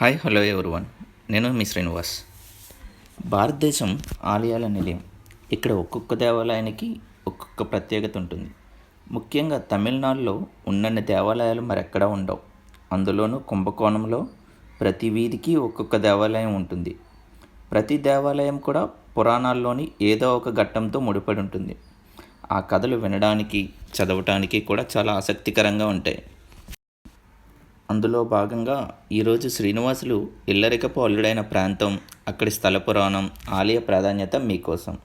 Hi hello everyone నేను మీ శ్రీనివాస్. భారతదేశం ఆలయాల నిలయం. ఇక్కడ ఒక్కొక్క దేవాలయానికి ఒక్కొక్క ప్రత్యేకత ఉంటుంది. ముఖ్యంగా తమిళనాడులో ఉన్నన్ని దేవాలయాలు మరెక్కడా ఉండవు. అందులోనూ కుంభకోణంలో ప్రతి వీధికి ఒక్కొక్క దేవాలయం ఉంటుంది. ప్రతి దేవాలయం కూడా పురాణాల్లోని ఏదో ఒక ఘట్టంతో ముడిపడి ఉంటుంది. ఆ కథలు వినడానికి చదవటానికి కూడా చాలా ఆసక్తికరంగా ఉంటాయి. అందులో భాగంగా ఈరోజు శ్రీనివాసులు ఇల్లరికపు అల్లుడైన ప్రాంతం అక్కడి స్థల పురాణం ఆలయ ప్రాధాన్యత మీకోసం.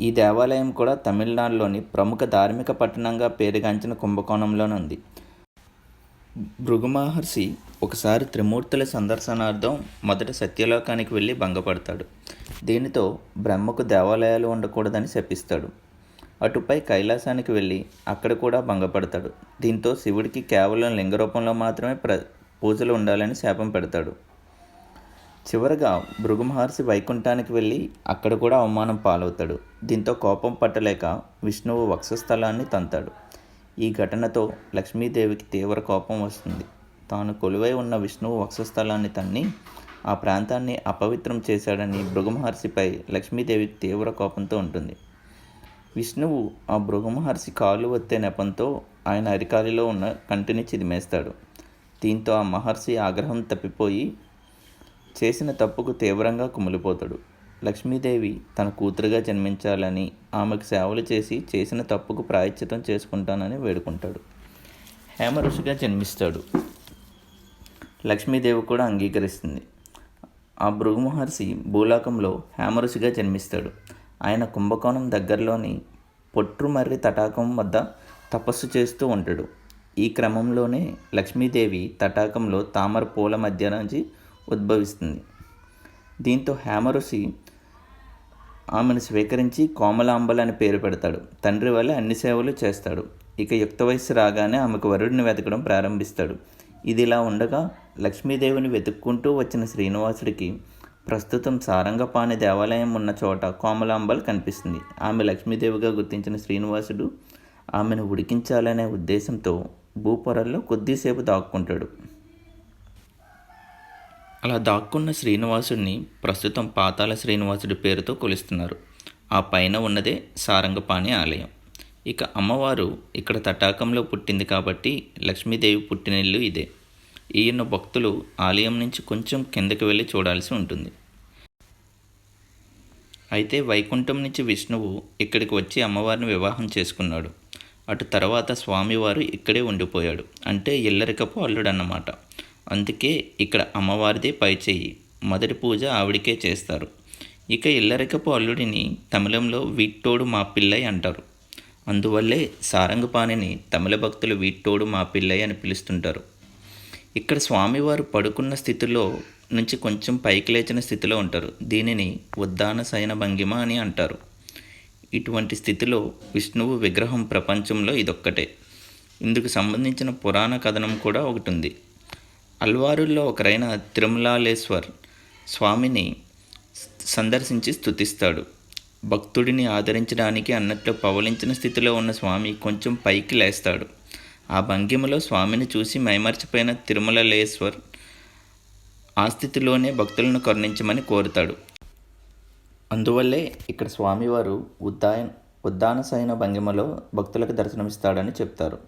ఈ దేవాలయం కూడా తమిళనాడులోని ప్రముఖ ధార్మిక పట్టణంగా పేరుగాంచిన కుంభకోణంలోనుంది. భృగు మహర్షి ఒకసారి త్రిమూర్తుల సందర్శనార్థం మొదట సత్యలోకానికి వెళ్ళి భంగపడతాడు. దీనితో బ్రహ్మకు దేవాలయాలు ఉండకూడదని శపిస్తాడు. అటుపై కైలాసానికి వెళ్ళి అక్కడ కూడా భంగపడతాడు. దీంతో శివుడికి కేవలం లింగ రూపంలో మాత్రమే ప్ర పూజలు ఉండాలని శాపం పెడతాడు. చివరగా భృగు మహర్షి వైకుంఠానికి వెళ్ళి అక్కడ కూడా అవమానం పాలవుతాడు. దీంతో కోపం పట్టలేక విష్ణువు వక్షస్థలాన్ని తంతాడు. ఈ ఘటనతో లక్ష్మీదేవికి తీవ్ర కోపం వస్తుంది. తాను కొలువై ఉన్న విష్ణువు వక్షస్థలాన్ని తన్ని ఆ ప్రాంతాన్ని అపవిత్రం చేశాడని భృగు మహర్షిపై లక్ష్మీదేవికి తీవ్ర కోపంతో ఉంటుంది. విష్ణువు ఆ భృగమహర్షి కాళ్ళు కాలు నెపంతో ఆయన అరికాలిలో ఉన్న కంటిని చిదిమేస్తాడు. దీంతో ఆ మహర్షి ఆగ్రహం తప్పిపోయి చేసిన తప్పుకు తీవ్రంగా కుమిలిపోతాడు. లక్ష్మీదేవి తన కూతురుగా జన్మించాలని ఆమెకు సేవలు చేసి చేసిన తప్పుకు ప్రాయశ్చితం చేసుకుంటానని వేడుకుంటాడు. హేమ ఋషిగా జన్మిస్తాడు. లక్ష్మీదేవి కూడా అంగీకరిస్తుంది. ఆ భృగు మహర్షి భూలోకంలో హేమ ఋషిగా జన్మిస్తాడు. ఆయన కుంభకోణం దగ్గరలోని పొట్రుమర్రి తటాకం వద్ద తపస్సు చేస్తూ ఉంటాడు. ఈ క్రమంలోనే లక్ష్మీదేవి తటాకంలో తామర పూల మధ్య నుంచి ఉద్భవిస్తుంది. దీంతో హేమఋషి ఆమెను స్వీకరించి కోమలాంబల్ అని పేరు పెడతాడు. తండ్రి వల్ల అన్ని సేవలు చేస్తాడు. ఇక యుక్త వయస్సు రాగానే ఆమెకు వరుడిని వెతకడం ప్రారంభిస్తాడు. ఇది ఇలా ఉండగా లక్ష్మీదేవిని వెతుక్కుంటూ వచ్చిన శ్రీనివాసుడికి ప్రస్తుతం సారంగపాణి దేవాలయం ఉన్న చోట కోమలాంబల్ కనిపిస్తుంది. ఆమె లక్ష్మీదేవిగా గుర్తించిన శ్రీనివాసుడు ఆమెను ఉడికించాలనే ఉద్దేశంతో భూపొరల్లో కొద్దిసేపు దాక్కుంటాడు. అలా దాక్కున్న శ్రీనివాసుడిని ప్రస్తుతం పాతాల శ్రీనివాసుడి పేరుతో కొలుస్తున్నారు. ఆ పైన ఉన్నదే సారంగపాణి ఆలయం. ఇక అమ్మవారు ఇక్కడ తటాకంలో పుట్టింది కాబట్టి లక్ష్మీదేవి పుట్టినిల్లు ఇదే. ఈయన భక్తులు ఆలయం నుంచి కొంచెం కిందకి వెళ్ళి చూడాల్సి ఉంటుంది. అయితే వైకుంఠం నుంచి విష్ణువు ఇక్కడికి వచ్చి అమ్మవారిని వివాహం చేసుకున్నాడు. అటు తర్వాత స్వామివారు ఇక్కడే ఉండిపోయాడు. అంటే ఇల్లరికపు అల్లుడన్నమాట. అందుకే ఇక్కడ అమ్మవారిదే పై చెయ్యి. మొదటి పూజ ఆవిడికే చేస్తారు. ఇక ఇల్లరికపు అల్లుడిని తమిళంలో వీట్టోడు మా పిల్లై అంటారు. అందువల్లే సారంగపాణిని తమిళ భక్తులు వీట్టోడు మా పిల్లై అని పిలుస్తుంటారు. ఇక్కడ స్వామివారు పడుకున్న స్థితిలో నుంచి కొంచెం పైకి లేచిన స్థితిలో ఉంటారు. దీనిని ఉద్దాన శయన భంగిమ అని అంటారు. ఇటువంటి స్థితిలో విష్ణువు విగ్రహం ప్రపంచంలో ఇదొక్కటే. ఇందుకు సంబంధించిన పురాణ కథనం కూడా ఒకటి ఉంది అల్వారుల్లో ఒకరైన తిరుమలాలేశ్వర్ స్వామిని సందర్శించి స్తుతిస్తాడు. భక్తుడిని ఆదరించడానికి అన్నట్లు పవలించిన స్థితిలో ఉన్న స్వామి కొంచెం పైకి లేస్తాడు. ఆ భంగిమలో స్వామిని చూసి మైమర్చిపోయిన తిరుమలలేశ్వర్ ఆ స్థితిలోనే భక్తులను కరుణించమని కోరుతాడు. అందువల్లే ఇక్కడ స్వామివారు ఉద్దాయ ఉద్దానసైన భంగిమలో భక్తులకు దర్శనమిస్తాడని చెప్తారు.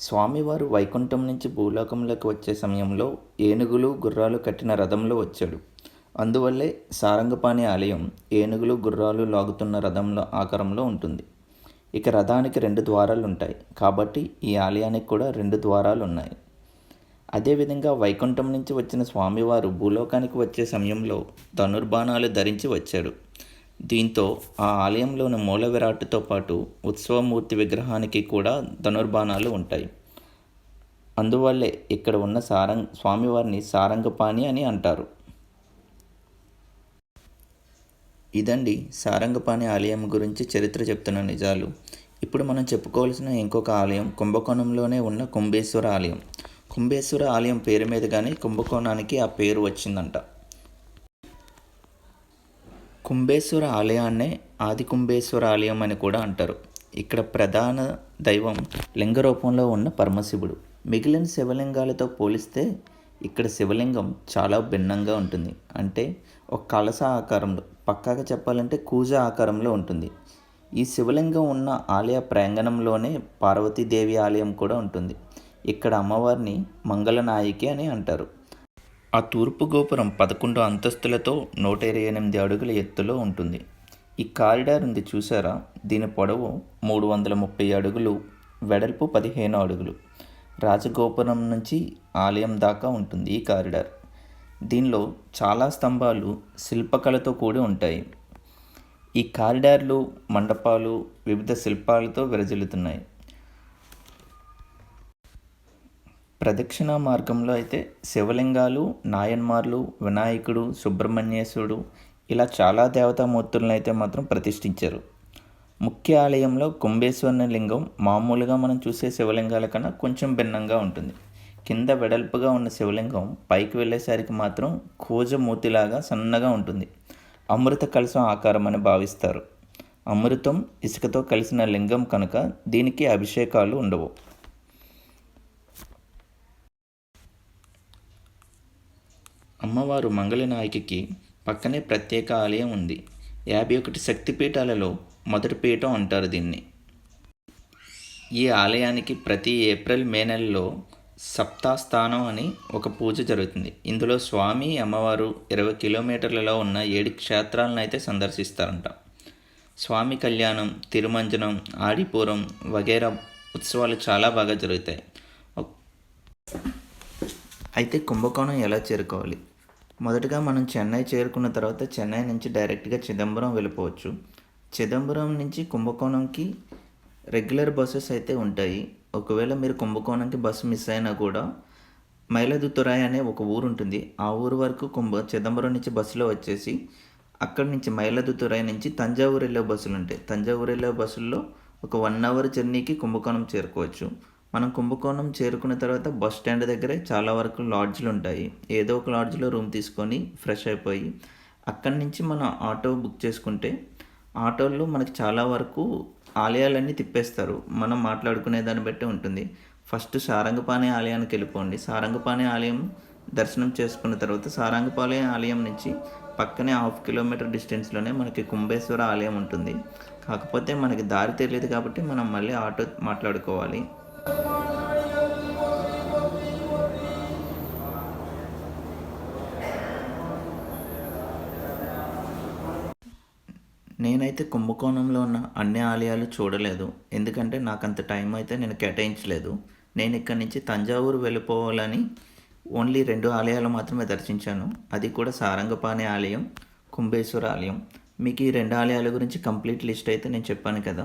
స్వామివారు వైకుంఠం నుంచి భూలోకంలోకి వచ్చే సమయంలో ఏనుగులు గుర్రాలు కట్టిన రథంలో వచ్చాడు. అందువల్లే సారంగపాణి ఆలయం ఏనుగులు గుర్రాలు లాగుతున్న రథంలో ఆకారంలో ఉంటుంది. ఇక రథానికి రెండు ద్వారాలు ఉంటాయి కాబట్టి ఈ ఆలయానికి కూడా రెండు ద్వారాలు ఉన్నాయి అదేవిధంగా వైకుంఠం నుంచి వచ్చిన స్వామివారు భూలోకానికి వచ్చే సమయంలో ధనుర్బాణాలు ధరించి వచ్చాడు దీంతో ఆ ఆలయంలోని మూల విరాటుతో పాటు ఉత్సవమూర్తి విగ్రహానికి కూడా ధనుర్బాణాలు ఉంటాయి. అందువల్లే ఇక్కడ ఉన్న సారంగ్ స్వామివారిని సారంగపాణి అని అంటారు. ఇదండి సారంగపాణి ఆలయం గురించి చరిత్ర చెప్తున్న నిజాలు. ఇప్పుడు మనం చెప్పుకోవాల్సిన ఇంకొక ఆలయం కుంభకోణంలోనే ఉన్న కుంభేశ్వర ఆలయం. కుంభేశ్వర ఆలయం పేరు మీదుగానే కుంభకోణానికి ఆ పేరు వచ్చిందంట. కుంభేశ్వర ఆలయాన్నే ఆది కుంభేశ్వర ఆలయం అని కూడా అంటారు. ఇక్కడ ప్రధాన దైవం లింగ రూపంలో ఉన్న పరమశివుడు. మిగిలిన శివలింగాలతో పోలిస్తే ఇక్కడ శివలింగం చాలా భిన్నంగా ఉంటుంది. అంటే ఒక కలస ఆకారంలో పక్కాగా చెప్పాలంటే కూజ ఆకారంలో ఉంటుంది. ఈ శివలింగం ఉన్న ఆలయ ప్రాంగణంలోనే పార్వతీదేవి ఆలయం కూడా ఉంటుంది. ఇక్కడ అమ్మవారిని మంగళనాయకి అని అంటారు. ఆ తూర్పు గోపురం పదకొండు అంతస్తులతో నూట ఇరవై ఎనిమిది అడుగుల ఎత్తులో ఉంటుంది. ఈ కారిడార్ ఉంది చూసారా? దీని పొడవు మూడు వందల ముప్పై అడుగులు వెడల్పు పదిహేను అడుగులు. రాజగోపురం నుంచి ఆలయం దాకా ఉంటుంది ఈ కారిడార్. దీనిలో చాలా స్తంభాలు శిల్పకళతో కూడి ఉంటాయి. ఈ కారిడార్లు మండపాలు వివిధ శిల్పాలతో విరజిల్లుతున్నాయి. ప్రదక్షిణ మార్గంలో అయితే శివలింగాలు నాయన్మార్లు వినాయకుడు సుబ్రహ్మణ్యేశ్వరుడు ఇలా చాలా దేవతామూర్తులను అయితే మాత్రం ప్రతిష్ఠించారు. ముఖ్య ఆలయంలో కుంభేశ్వరుని లింగం మామూలుగా మనం చూసే శివలింగాల కన్నా కొంచెం భిన్నంగా ఉంటుంది. కింద వెడల్పుగా ఉన్న శివలింగం పైకి వెళ్ళేసరికి మాత్రం కూజమూతిలాగా సన్నగా ఉంటుంది. అమృత కలశం ఆకారం అని భావిస్తారు. అమృతం ఇసుకతో కలిసిన లింగం కనుక దీనికి అభిషేకాలు ఉండవు. అమ్మవారు మంగళనాయకికి పక్కనే ప్రత్యేక ఆలయం ఉంది. యాభై ఒకటి శక్తిపీఠాలలో మొదటి పీఠం అంటారు దీన్ని. ఈ ఆలయానికి ప్రతి ఏప్రిల్ మే నెలలో సప్తాస్థానం అని ఒక పూజ జరుగుతుంది. ఇందులో స్వామి అమ్మవారు ఇరవై కిలోమీటర్లలో ఉన్న ఏడు క్షేత్రాలను అయితే సందర్శిస్తారంట. స్వామి కళ్యాణం తిరుమంజనం ఆడిపురం వగేరా ఉత్సవాలు చాలా బాగా జరుగుతాయి. అయితే కుంభకోణం ఎలా చేరుకోవాలి? మొదటగా మనం చెన్నై చేరుకున్న తర్వాత చెన్నై నుంచి డైరెక్ట్గా చిదంబరం వెళ్ళిపోవచ్చు. చిదంబరం నుంచి కుంభకోణంకి రెగ్యులర్ బస్సెస్ అయితే ఉంటాయి. ఒకవేళ మీరు కుంభకోణంకి బస్సు మిస్ అయినా కూడా మైలదుతురాయ్ అనే ఒక ఊరు ఉంటుంది. ఆ ఊరు వరకు కుంభ చిదంబరం నుంచి బస్సులో వచ్చేసి అక్కడి నుంచి మైలదుతురాయ్ నుంచి తంజావూరు వెళ్ళే బస్సులు ఉంటాయి. తంజావూరు వెళ్ళే బస్సుల్లో ఒక వన్ అవర్ జర్నీకి కుంభకోణం చేరుకోవచ్చు. మనం కుంభకోణం చేరుకున్న తర్వాత బస్ స్టాండ్ దగ్గరే చాలా వరకు లాడ్జ్లు ఉంటాయి. ఏదో ఒక లాడ్జ్లో రూమ్ తీసుకొని ఫ్రెష్ అయిపోయి అక్కడి నుంచి మనం ఆటో బుక్ చేసుకుంటే ఆటోల్లో మనకి చాలా వరకు ఆలయాలన్నీ తిప్పేస్తారు. మనం మాట్లాడుకునే దాన్ని బట్టి ఉంటుంది. ఫస్ట్ సారంగపాణి ఆలయానికి వెళ్ళిపోండి. సారంగపాణి ఆలయం దర్శనం చేసుకున్న తర్వాత సారంగపాణి ఆలయం నుంచి పక్కనే హాఫ్ కిలోమీటర్ డిస్టెన్స్లోనే మనకి కుంభేశ్వర ఆలయం ఉంటుంది. కాకపోతే మనకి దారి తెలియదు కాబట్టి మనం మళ్ళీ ఆటో మాట్లాడుకోవాలి. నేనైతే కుంభకోణంలో ఉన్న అన్ని ఆలయాలు చూడలేదు. ఎందుకంటే నాకు అంత టైం అయితే నేను కేటాయించలేదు. నేను ఇక్కడి నుంచి తంజావూరు వెళ్ళిపోవాలని ఓన్లీ రెండు ఆలయాలు మాత్రమే దర్శించాను. అది కూడా సారంగపాణి ఆలయం కుంభేశ్వర ఆలయం. మీకు ఈ రెండు ఆలయాల గురించి కంప్లీట్ లిస్ట్ అయితే నేను చెప్పాను కదా.